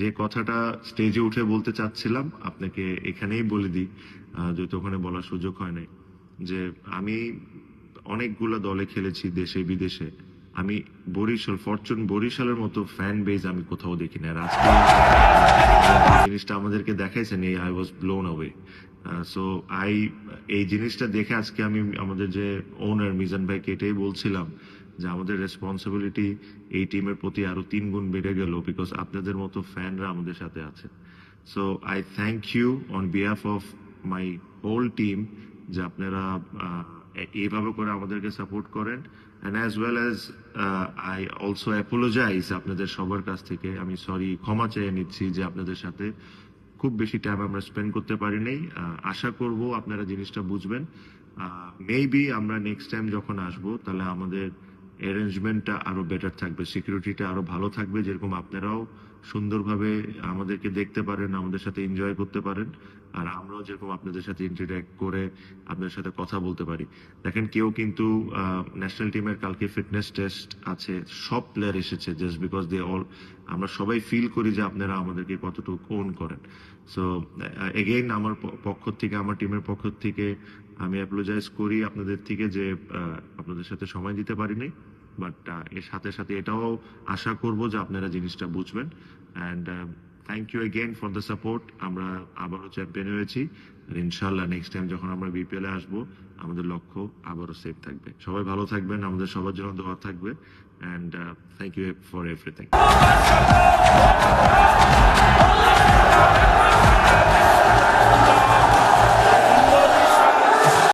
যে কথাটা স্টেজে উঠে বলতে চাচ্ছিলাম, আপনাকে এখানেই বলে দিই যেহেতু ওখানে বলার সুযোগ হয় নাই, যে আমি অনেকগুলো দলে খেলেছি দেশে, বিদেশে। আমি বরিশাল, ফরচুন বরিশালের মতো ফ্যান বেজ আমি কোথাও দেখি না আজকে জিনিসটা আমাদেরকে দেখাইছেন, এই I was blown away so I এই জিনিসটা দেখে আজকে আমি, আমাদের যে ওনার মিজান ভাইকে এটাই বলছিলাম যে আমাদের রেসপন্সিবিলিটি এই টিমের প্রতি আরও তিন গুণ বেড়ে গেল বিকজ আপনাদের মতো ফ্যানরা আমাদের সাথে আছে। So I thank you on behalf of my whole team যে আপনারা এইভাবে করে আমাদেরকে সাপোর্ট করেন। And as well as I also apologise আপনাদের সবার কাছ থেকে। আমি সরি ক্ষমা চেয়ে নিচ্ছি যে আপনাদের সাথে খুব বেশি টাইম আমরা স্পেন্ড করতে পারি নাই। আশা করব আপনারা জিনিসটা বুঝবেন। মেবি আমরা নেক্সট টাইম যখন আসব, তাহলে আমাদের অ্যারেঞ্জমেন্টটা আরও বেটার থাকবে সিকিউরিটিটা আরও ভালো থাকবে, যেরকম আপনারাও সুন্দরভাবে আমাদেরকে দেখতে পারেন, আমাদের সাথে এনজয় করতে পারেন। আর আমরাও যেরকম আপনাদের সাথে ইন্টারঅ্যাক্ট করে আপনাদের সাথে কথা বলতে পারি। দেখেন কেউ কিন্তু ন্যাশনাল টিমের কালকে ফিটনেস টেস্ট আছে, সব প্লেয়ার এসেছে জাস্ট বিকজ দে অল আমরা সবাই ফিল করি যে আপনারা আমাদেরকে কতটুকু কোন করেন। সো এগেইন আমার পক্ষ থেকে, আমার টিমের পক্ষ থেকে আমি অ্যাপোলোজাইজ করি আপনাদের থেকে যে আপনাদের সাথে সময় দিতে পারিনি। বাট এর সাথে সাথে এটাও আশা করব যে আপনারা জিনিসটা বুঝবেন। And thank you again for the support আমরা আবারও চ্যাম্পিয়ন হয়েছি। ইনশাল্লাহ নেক্সট টাইম যখন আমরা বিপিএল এ আসব, আমাদের লক্ষ্য আবারও সেফ থাকবে। সবাই ভালো থাকবেন, আমাদের সবার জন্য দোয়া থাকবে। And thank you for everything